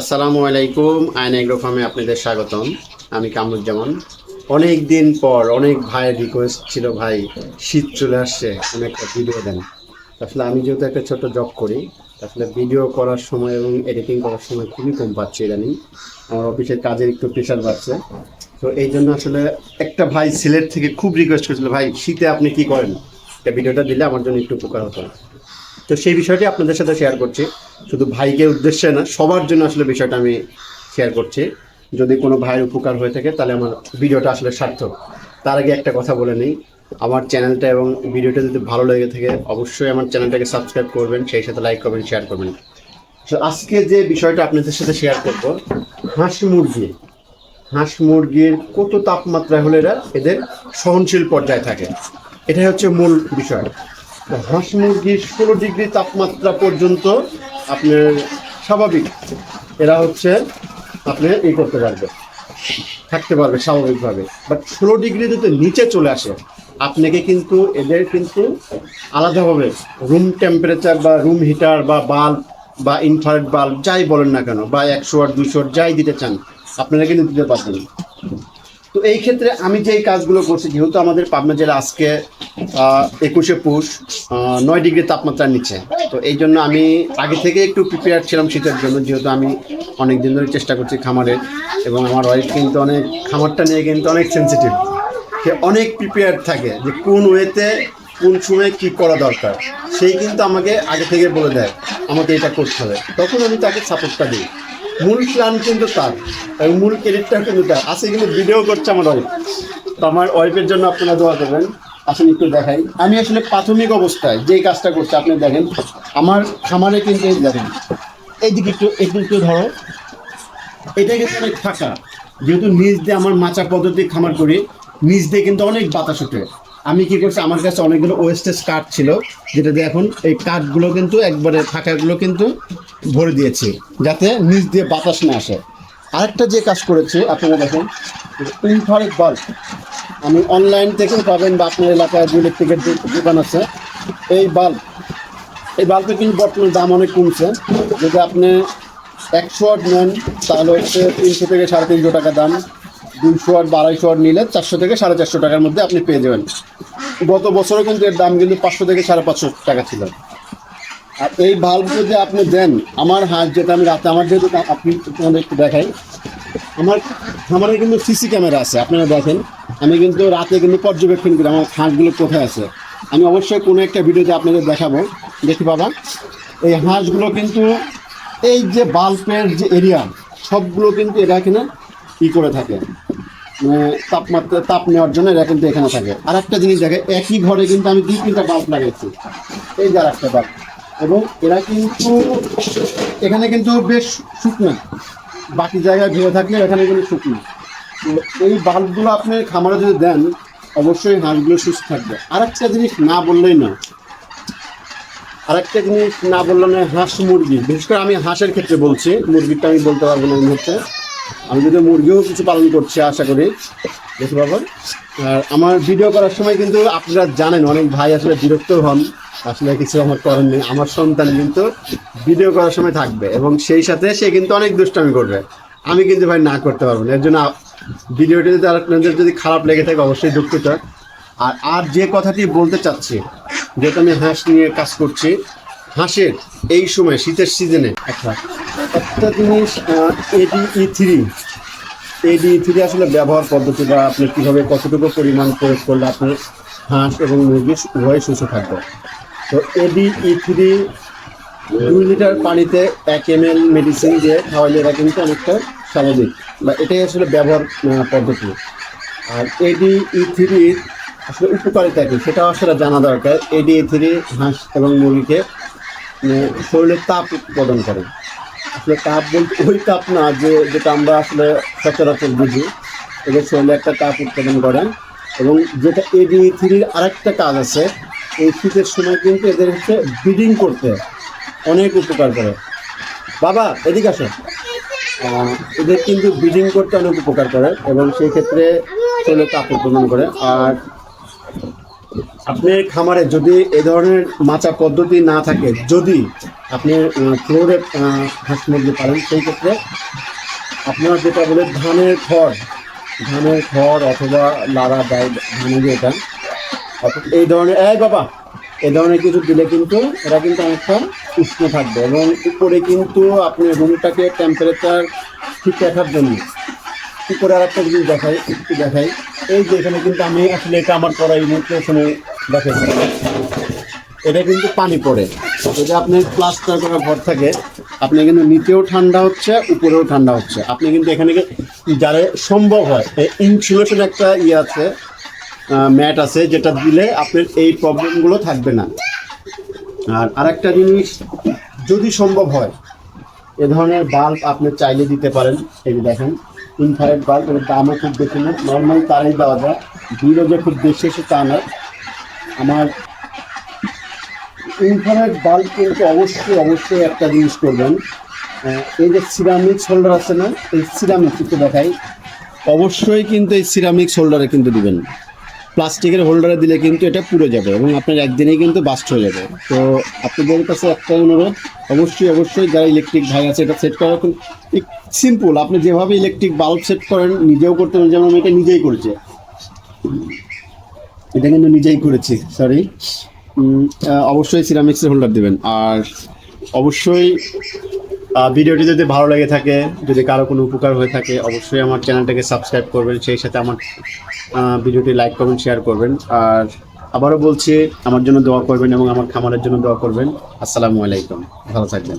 আসসালামু আলাইকুম, আইন এগ্রো ফার্মে আপনাদের স্বাগতম। আমি কামরুজ্জামান। অনেক দিন পর অনেক ভাইয়ের রিকোয়েস্ট ছিল, ভাই, শীত চলে আসছে কোনো একটা ভিডিও দেন। আসলে আমি যেহেতু একটা ছোট জব করি আসলে ভিডিও করার সময় এবং এডিটিং করার সময় খুবই কম পাচ্ছি ইদানিং আমার অফিসের কাজের একটু প্রেশার বাড়ছে। তো এই জন্য আসলে একটা ভাই সিলেট থেকে খুব রিকোয়েস্ট করেছিল, ভাই, শীতে আপনি কি করেন? ভিডিওটা দিলে আমার জন্য একটু উপকার হতো। তো সেই বিষয়টি আপনাদের সাথে শেয়ার করছি। শুধু ভাইকে উদ্দেশ্যে না, সবার জন্য আসলে বিষয়টা আমি শেয়ার করছি। যদি কোনো ভাইয়ের উপকার হয়ে থাকে, তাহলে আমার ভিডিওটা আসলে সার্থক। তার আগে একটা কথা বলে নেই, আমার চ্যানেলটা এবং ভিডিওটা যদি ভালো লেগে থাকে, অবশ্যই আমার চ্যানেলটাকে সাবস্ক্রাইব করবেন, সেই সাথে লাইক করবেন শেয়ার করবেন। আজকে যে বিষয়টা আপনাদের সাথে শেয়ার করব, হাঁস মুরগি। হাঁস মুরগির কত তাপমাত্রা হলে এরা এদের সহনশীল পর্যায়ে থাকে? এটাই হচ্ছে মূল বিষয়। হাঁস মুরগির ষোলো ডিগ্রি তাপমাত্রা পর্যন্ত আপনার স্বাভাবিক। এরা হচ্ছে আপনি এই করতে পারবে থাকতে পারবে স্বাভাবিকভাবে। বাট ষোলো ডিগ্রি যদি নিচে চলে আসে, আপনাকে কিন্তু এদের কিন্তু আলাদাভাবে রুম টেম্পারেচার বা রুম হিটার বা বাল্ব বা ইনফ্রারেড বাল্ব যাই বলেন না কেন, বা একশো আট দুশো যাই দিতে চান, আপনারা কিন্তু দিতে পারবেন তো এই ক্ষেত্রে আমি যে কাজগুলো করছি, যেহেতু আমাদের পাবনা জেলা আজকে একুশে পুষ নয় ডিগ্রি তাপমাত্রার নিচে, তো এই জন্য আমি আগে থেকে একটু প্রিপেয়ার ছিলাম শীতের জন্য, যেহেতু আমি অনেক দিন ধরে চেষ্টা করছি খামারের এবং আমার ওয়াইফ কিন্তু অনেক, খামারটা নিয়ে কিন্তু অনেক সেন্সিটিভ সে অনেক প্রিপেয়ার থাকে যে কোন ওয়েতে, কোন সময় কী করা দরকার। সেই কিন্তু আমাকে আগে থেকে বলে দেয়, আমাকে এটা করতে হবে। তখন আমি তাকে সাপোর্টটা দিই। মূল প্ল্যান কিন্তু তার, এবং মূল ক্রেডিটটা কিন্তু তার। আছে কিন্তু ভিডিও করছে আমার ওয়াইফ তো আমার ওয়াইফের জন্য আপনারা দোয়া করবেন। আসলে একটু দেখাই। আমি আসলে প্রাথমিক অবস্থায় যেই কাজটা করছি, আপনি দেখেন, আমার খামারে কিন্তু এই দেখেন, এইদিকে একটু একটু একটু ধরো। এটা কিন্তু অনেক ফাঁকা। যেহেতু নিচ দিয়ে আমার মাচা পদ্ধতি খামার করি নিচ দিয়ে কিন্তু অনেক বাতাস ওঠে। আমি কি করছি, আমার কাছে অনেকগুলো ওয়েস্টেজ কাঠ ছিল, যেটা দিয়ে এখন এই কাঠগুলো কিন্তু একবারে ফাঁকাগুলো কিন্তু ভরে দিয়েছি, যাতে নিচ দিয়ে বাতাস না আসে। আরেকটা যে কাজ করেছে, আপনারা দেখেন ইনফ্রারেড বাল্ব আমি অনলাইন থেকেও পাবেন বা আপনার এলাকায় যে ইলেকট্রিকের দোকান আছে। এই বাল্ব এই বাল্বের কিন্তু বর্তমান দাম অনেক কমছে। যদি আপনি একশো আট নেন, তাহলে হচ্ছে তিনশো থেকে সাড়ে তিনশো টাকা দাম। দুইশো আট বা আড়াইশো ওয়াট নিলে চারশো থেকে সাড়ে চারশো টাকার মধ্যে আপনি পেয়ে যাবেন। গত বছরও কিন্তু এর দাম কিন্তু পাঁচশো থেকে সাড়ে পাঁচশো টাকা ছিল। আর এই বাল্ব যে আপনি দেন, আমার হাত যেটা আমি রাতে, আমার যেহেতু আপনি তোমাদের একটু দেখাই। আমার আমার কিন্তু সিসি ক্যামেরা আছে, আপনারা দেখেন। আমি কিন্তু রাতে কিন্তু পর্যবেক্ষণ করি, আমার হাঁসগুলো কোথায় আছে। আমি অবশ্যই কোনো একটা ভিডিওতে আপনাদের দেখাবো। দেখি বাবা, এই হাঁসগুলো কিন্তু এই যে বাল্বের যে এরিয়া, সবগুলো কিন্তু এরা এখানে ই করে থাকে। মানে তাপমাত্রা, তাপ নেওয়ার জন্য এরা কিন্তু এখানে থাকে। আর একটা জিনিস দেখে, একই ঘরে কিন্তু আমি দুই তিনটা বাল্ব লাগাইছি। এই যে আর একটা বাল্ব। এবং এরা কিন্তু, এখানে কিন্তু বেশ শুকনো। বাকি জায়গায় ভেবে থাকলে এখানে কিন্তু শুকনো। তো এই বাল্বগুলো আপনি খামারে যদি দেন, অবশ্যই হাঁসগুলো সুস্থ থাকবে। আর একটা জিনিস না বললেই না আরেকটা জিনিস না বললাম না হাঁস মুরগি। বিশেষ করে আমি হাঁসের ক্ষেত্রে বলছি, মুরগিটা আমি বলতে পারব না এই মুহূর্তে। আমি যদি মুরগিও কিছু পালন করছি, আশা করি। দেখতে পাবেন। আর আমার ভিডিও করার সময় কিন্তু আপনারা জানেন, অনেক ভাই আসলে বিরক্ত হন। আসলে কিছু আমার করার নেই। আমার সন্তান কিন্তু ভিডিও করার সময় থাকবে এবং সেই সাথে সে কিন্তু অনেক দুষ্টামি করবে। আমি কিন্তু ভাই না করতে পারব না। এর জন্য ভিডিওটি যদি আপনাদের যদি খারাপ লেগে থাকে, অবশ্যই দুঃখিত। আর আর যে কথাটি বলতে চাচ্ছি, যেহেতু আমি হাঁস নিয়ে কাজ করছি, হাঁসের এই সময়, শীতের সিজনে একটা একটা জিনিস এডি ই থ্রি এডি ই থ্রি আসলে ব্যবহার পদ্ধতি বা আপনি কীভাবে, কতটুকু পরিমাণ প্রয়োগ করলে আপনার হাঁস এবং মুরগি উভয় সুস্থ থাকবে? তো এবি ই থ্রি দুই লিটার পানিতে এক এম এল মেডিসিন দিয়ে খাওয়াইলে এরা কিন্তু অনেকটা স্বাভাবিক। বা এটাই আসলে ব্যবহার পদ্ধতি। আর এডি ই থ্রির আসলে উপকারিতা কি সেটাও আসলে জানা দরকার। এডি ই থ্রি হাঁস এবং মুরগিকে শরীরে তাপ উৎপাদন করে। আসলে তাপ বলতে ওই তাপ না যে, যেটা আমরা আসলে সচরাচর বুঝি। এদের শরীরে একটা তাপ উৎপাদন করে। এবং যেটা এডি থ্রির আরেকটা কাজ আছে এই শীতের সময় কিন্তু এদের হচ্ছে ব্রিডিং করতে অনেক উপকার করে। বাবা, এদিকে আসো। এদের কিন্তু ব্রিডিং করতে অনেক উপকার করে এবং সেই ক্ষেত্রে শরীরে তাপ উৎপাদন করে। আর আপনি খামারে যদি এ ধরনের মাচা পদ্ধতি না থাকে, যদি আপনি ফ্লোরে হাঁস মুরগি পালেন, সেই ক্ষেত্রে আপনার যেটা বলে ধানের খড় ধানের খড় অথবা লাড়া দেয় ধানের যেটা এই ধরনের, এই বাবা, এই ধরনের কিছু দিলে কিন্তু এটা কিন্তু অনেকটা উষ্ণ থাকবে এবং উপরে কিন্তু আপনি রুমটাকে টেম্পারেচার ঠিক রাখার জন্য উপরে আর একটা জিনিস দেখাই, একটু দেখাই। এই যে এখানে কিন্তু আমি আসলে এটা আমার করা এই মুহূর্তে এখানে এটা কিন্তু পানি পড়ে। যদি আপনি প্লাস্টার করা ঘর থাকে, আপনি কিন্তু নিচেও ঠান্ডা হচ্ছে, উপরেও ঠান্ডা হচ্ছে। আপনি কিন্তু এখানে যারা সম্ভব হয় ইনসুলেশন একটা ইয়ে আছে ম্যাট আছে যেটা দিলে আপনার এই প্রবলেমগুলো থাকবে না। আর আরেকটা জিনিস, যদি সম্ভব হয়, এ ধরনের বাল্ব আপনি চাইলে দিতে পারেন। এই দেখেন ইনফ্রারেড বাল্ব এর দামও খুব বেশি না। নর্মাল তারাই দেওয়া যায়। বিলও যে খুব বেশি এসে তা না আমার ইনফ্রারেড বাল্ব কিন্তু অবশ্যই অবশ্যই একটা জিনিস করবেন। এই যে সিরামিক হোল্ডার আছে না, এই সিরামিক একটু দেখাই। অবশ্যই কিন্তু এই সিরামিক শোল্ডারে কিন্তু দিবেন। প্লাস্টিকের হোল্ডারে দিলে কিন্তু এটা পুড়ে যাবে এবং আপনার একদিনেই কিন্তু বাস্ট হয়ে যাবে। তো আপনাদের কাছে একটা অনুরোধ, অবশ্যই অবশ্যই যারা ইলেকট্রিক ভাই আছে এটা সেট করা খুব সিম্পল আপনি যেভাবে ইলেকট্রিক বাল্ব সেট করেন, নিজেও করতে পারেন, যেমন আমি এটা নিজেই করেছি। এটা কিন্তু নিজেই করেছি সরি অবশ্যই সিরামিক্সের হোল্ডার দেবেন। আর অবশ্যই ভিডিওটি যদি ভালো লেগে থাকে, যদি কারও কোনো উপকার হয়ে থাকে, অবশ্যই আমার চ্যানেলটাকে সাবস্ক্রাইব করবেন। সেই সাথে আমার ভিডিওটি লাইক করবেন, শেয়ার করবেন। আর আবারও বলছি, আমার জন্য দোয়া করবেন এবং আমার খামারের জন্য দোয়া করবেন। আসসালামু আলাইকুম। ভালো থাকবেন।